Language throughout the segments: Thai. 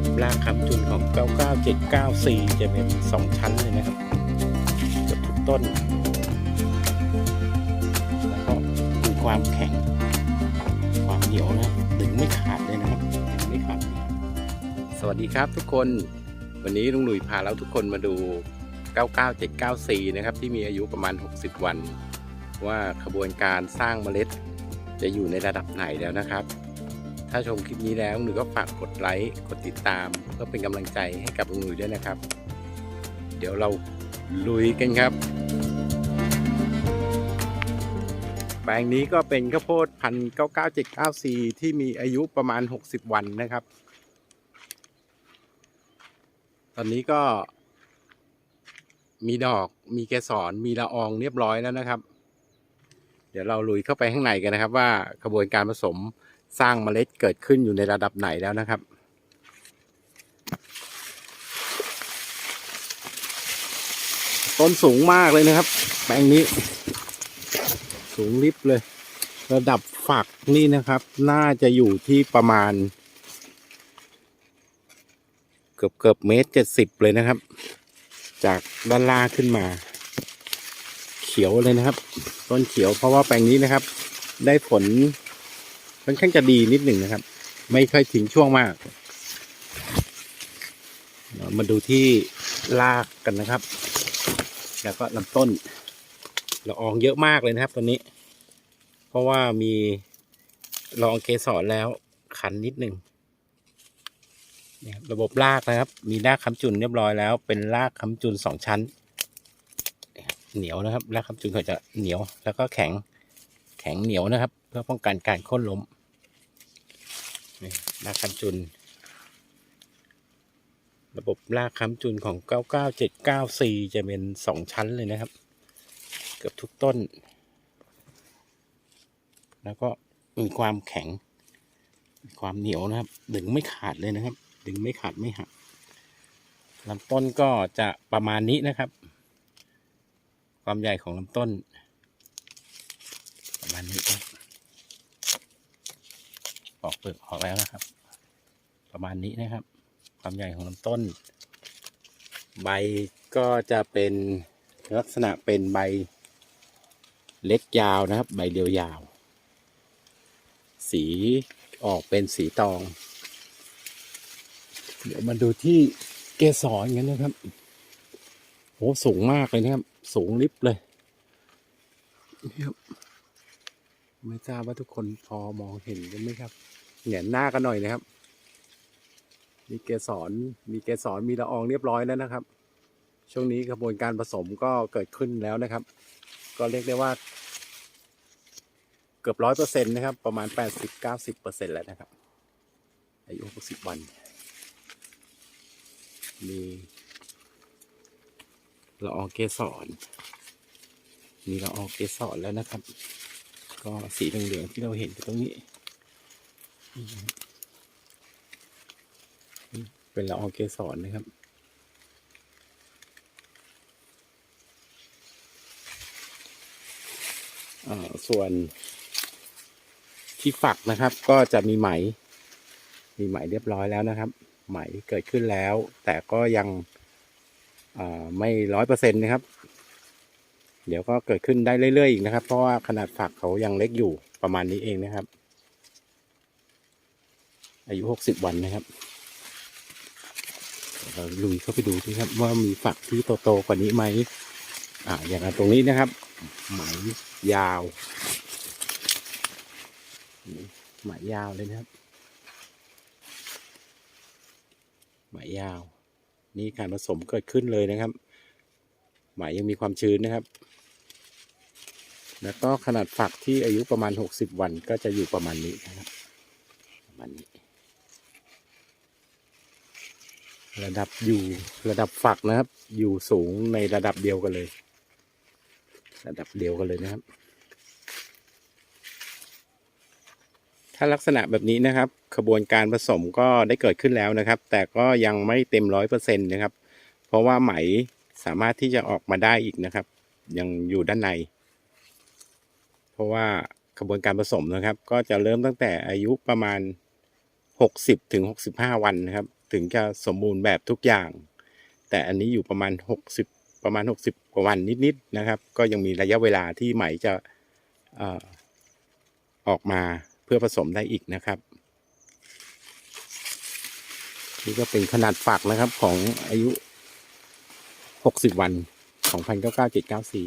บบรากคำจุนของ 99794 จะเป็น2ชั้นเลยนะครับเกือบทุกต้น แล้วก็มีความแข็ง ความเหนียวนะดึงไม่ขาดเลยนะครับดึงไม่ขาด สวัสดีครับทุกคน วันนี้ลุงหลุยพาเราทุกคนมาดู 99794 นะครับ ที่มีอายุประมาณ 60 วัน ว่าขบวนการสร้างเมล็ดจะอยู่ในระดับไหนแล้วนะครับ ถ้าชมคลิปนี้แล้วหนูก็ฝากกดไลค์กดติดตามเพื่อเป็นกำลังใจให้กับลุงหลุยด้วยนะครับ เดี๋ยวเราลุยกันครับ แปลงนี้ก็เป็นข้าวโพดพันเก้าเก้าเจ็ดเก้าสี่ที่มีอายุประมาณ60วันนะครับ ตอนนี้ก็มีดอกมีเกสรมีละอองเรียบร้อยแล้วนะครับ เดี๋ยวเราลุยเข้าไปข้างในกันนะครับ ว่าขบวนการผสม สร้างเมล็ดเกิดขึ้นอยู่ในระดับไหนแล้วนะครับ ต้นสูงมากเลยนะครับ แปลงนี้ สูงลิบเลย ระดับฝักนี่นะครับ น่าจะอยู่ที่ประมาณ เกือบเกือบเมตรเจ็ดสิบเลยนะครับ จากด้านล่างขึ้นมา เขียวเลยนะครับ ต้นเขียวเพราะว่าแปลงนี้นะครับ ได้ผล ค่อนข้างจะดีนิดหนึ่งนะครับ ไม่ค่อยทิ้งช่วงมาก มาดูที่รากกันนะครับ แล้วก็ลำต้นละอองเยอะมากเลยนะครับตัวนี้ เพราะว่ามีลองเกสรแล้วคันนิดหนึ่งระบบรากนะครับ มีรากค้ำจุนเรียบร้อยแล้ว เป็นรากค้ำจุนสองชั้น เหนียวนะครับรากค้ำจุนเขาจะเหนียวแล้วก็แข็งแข็งเหนียวนะครับ พื่อป้องกันการโค่นล้มนี่รากค้ำจุน ระบบรากค้ำจุนของ 99794 จะเป็นสองชั้นเลยนะครับ เกือบทุกต้น แล้วก็มีความแข็ง ความเหนียวนะครับ ดึงไม่ขาดเลยนะครับ ดึงไม่ขาดไม่หักลำต้นก็จะประมาณนี้นะครับ ความใหญ่ของลำต้น ประมาณนี้ครับ ปอกเปลือกออกแล้วนะครับ ประมาณนี้นะครับ ความใหญ่ของลำต้น ใบก็จะเป็นลักษณะเป็นใบเล็กยาวนะครับ ใบเดียวยาว สีออกเป็นสีตอง เดี๋ยวมาดูที่เกสรกันนะครับโหสูงมากเลยนะครับ สูงลิบเลยนี่ครับ ไม่ทราบว่าทุกคนพอมองเห็นกันไหมครับเหงียนหน้ากันหน่อยนะครับ มีเกสรมีเกสรมีละอองเรียบร้อยแล้วนะครับ ช่วงนี้กระบวนการผสมก็เกิดขึ้นแล้วนะครับ ก็เรียกได้ว่า เกือบร้อยเปอร์เซ็นต์นะครับ ประมาณแปดสิบเก้าสิบเปอร์เซ็นต์แล้วนะครับ อายุหกสิบวัน มีละอองเกสรมีละอองเกสรแล้วนะครับ ก็สีเหลืองๆที่เราเห็นตรงนี้ เป็นละอองเกสรนะครับอ่าส่วนที่ฝักนะครับก็จะมีไหม มีไหมเรียบร้อยแล้วนะครับ ไหมเกิดขึ้นแล้ว แต่ก็ยังอ่าไม่ร้อยเปอร์เซ็นต์นะครับ เดี๋ยวก็เกิดขึ้นได้เรื่อยๆอีกนะครับ เพราะว่าขนาดฝักเขายังเล็กอยู่ประมาณนี้เองนะครับ อายุหกสิบวันนะครับเราลุยเข้าไปดูที่ครับ ว่ามีฝักที่โตๆกว่านี้ไหมอ่าอย่างตรงนี้นะครับไหมยาวไหมยาวเลยนะครับไหมยาว นี่การผสมเกิดขึ้นเลยนะครับ ไหมยังมีความชื้นนะครับ แล้วก็ขนาดฝักที่อายุประมาณหกสิบวันก็จะอยู่ประมาณนี้นะครับประมาณนี้ ระดับอยู่ระดับฝักนะครับ อยู่สูงในระดับเดียวกันเลย ระดับเดียวกันเลยนะครับ ถ้าลักษณะแบบนี้นะครับ ขบวนการผสมก็ได้เกิดขึ้นแล้วนะครับ แต่ก็ยังไม่เต็มร้อยเปอร์เซ็นต์นะครับ เพราะว่าไหมสามารถที่จะออกมาได้อีกนะครับ ยังอยู่ด้านใน เพราะว่าขบวนการผสมนะครับ ก็จะเริ่มตั้งแต่อายุประมาณ 60ถึง65 วันนะครับ ถึงจะสมบูรณ์แบบทุกอย่าง แต่อันนี้อยู่ประมาณ 60 ประมาณ 60 กว่าวันนิดๆนะครับ ก็ยังมีระยะเวลาที่ไหมจะออออกมาเพื่อผสมได้อีกนะครับ นี่ก็เป็นขนาดฝักนะครับของอายุ 60 วันของพันเก้าเก้าเจ็ดเก้าสี่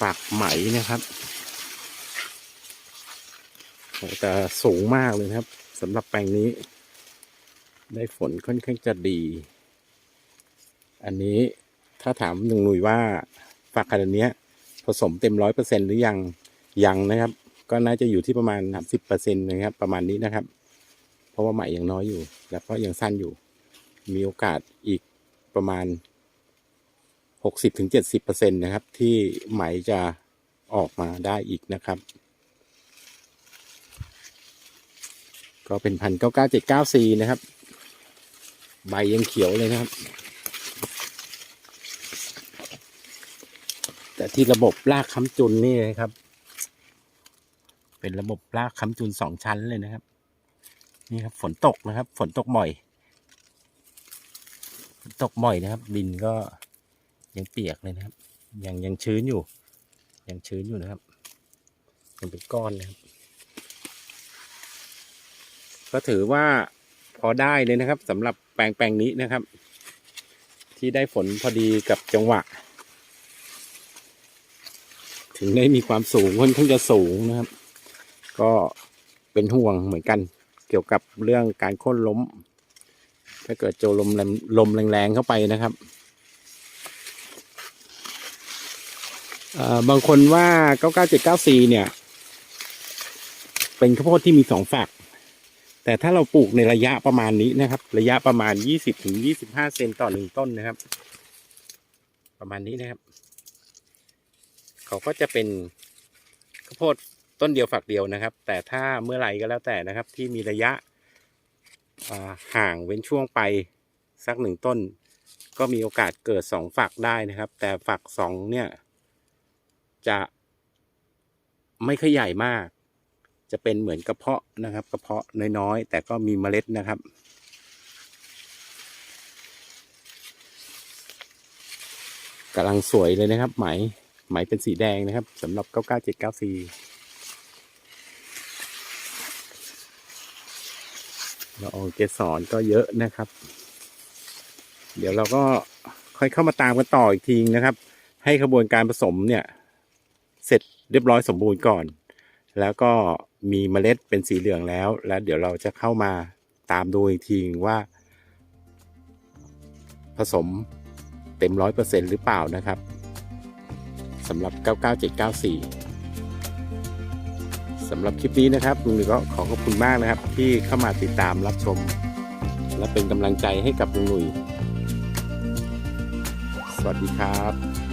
ฝักไหมนะครับโอ้แต่สูงมากเลยครับสำหรับแปลงนี้ ได้ฝนค่อนข้างจะดี อันนี้ถ้าถามหนึ่งหนุ่ยว่าฝักขนาดเนี้ยผสมเต็มร้อยเปอร์เซ็นหรือยังยังนะครับ ก็น่าจะอยู่ที่ประมาณสิบเปอร์เซ็นต์นะครับ ประมาณนี้นะครับ เพราะว่าไหมยังน้อยอยู่ แล้วก็ยังสั้นอยู่ มีโอกาสอีกประมาณ หกสิบถึงเจ็ดสิบเปอร์เซ็นต์นะครับ ที่ไหมจะออกมาได้อีกนะครับ ก็เป็นพันเก้าเก้าเจ็ดเก้าซีนะครับ ใบยังเขียวเลยนะครับ แต่ที่ระบบรากค้ำจุนนี่นะครับ เป็นระบบรากค้ำจุนสองชั้นเลยนะครับ นี่ครับฝนตกนะครับ ฝนตกบ่อย ฝนตกบ่อยนะครับ ดินก็ ยังเปียกเลยนะครับ ยังยังชื้นอยู่ ยังชื้นอยู่นะครับยังเป็นก้อนนะครับ ก็ถือว่าพอได้เลยนะครับสำหรับแปลงแปลงนี้นะครับ ที่ได้ฝนพอดีกับจังหวะ ถึงได้มีความสูงค่อนข้างจะสูงนะครับ ก็เป็นห่วงเหมือนกันเกี่ยวกับเรื่องการโค่นล้ม ถ้าเกิดเจลมลมแรงๆเข้าไปนะครับเอ่อ บางคนว่า 99794 เนี่ย เป็นข้าวโพดที่มีสองฝัก แต่ถ้าเราปลูกในระยะประมาณนี้นะครับ ระยะประมาณ 20ถึง25 เซนต่อหนึ่งต้นนะครับ ประมาณนี้นะครับ เขาก็จะเป็นข้าวโพดต้นเดียวฝักเดียวนะครับ แต่ถ้าเมื่อไหร่ก็แล้วแต่นะครับ ที่มีระยะห่างเว้นช่วงไปสักหนึ่งต้น ก็มีโอกาสเกิดสองฝักได้นะครับ แต่ฝักสองเนี่ย จะไม่ขยายมาก จะเป็นเหมือนกระเพาะนะครับ กระเพาะน้อยๆ แต่ก็มีเมล็ดนะครับ กำลังสวยเลยนะครับ ไหม ไหมเป็นสีแดงนะครับสำหรับ 99794ละอองเกสรก็เยอะนะครับ เดี๋ยวเราก็ค่อยเข้ามาตามกันต่ออีกทีนะครับ ให้ขบวนการผสมเนี่ย เสร็จเรียบร้อยสมบูรณ์ก่อน แล้วก็มีเมล็ดเป็นสีเหลืองแล้ว แล้วเดี๋ยวเราจะเข้ามาตามดูอีกทีว่า ผสมเต็มร้อยเปอร์เซ็นต์หรือเปล่านะครับสำหรับ 99794สำหรับคลิปนี้นะครับลุงหนุ่ยก็ขอขอบคุณมากนะครับ ที่เข้ามาติดตามรับชม และเป็นกำลังใจให้กับลุงหนุ่ยสวัสดีครับ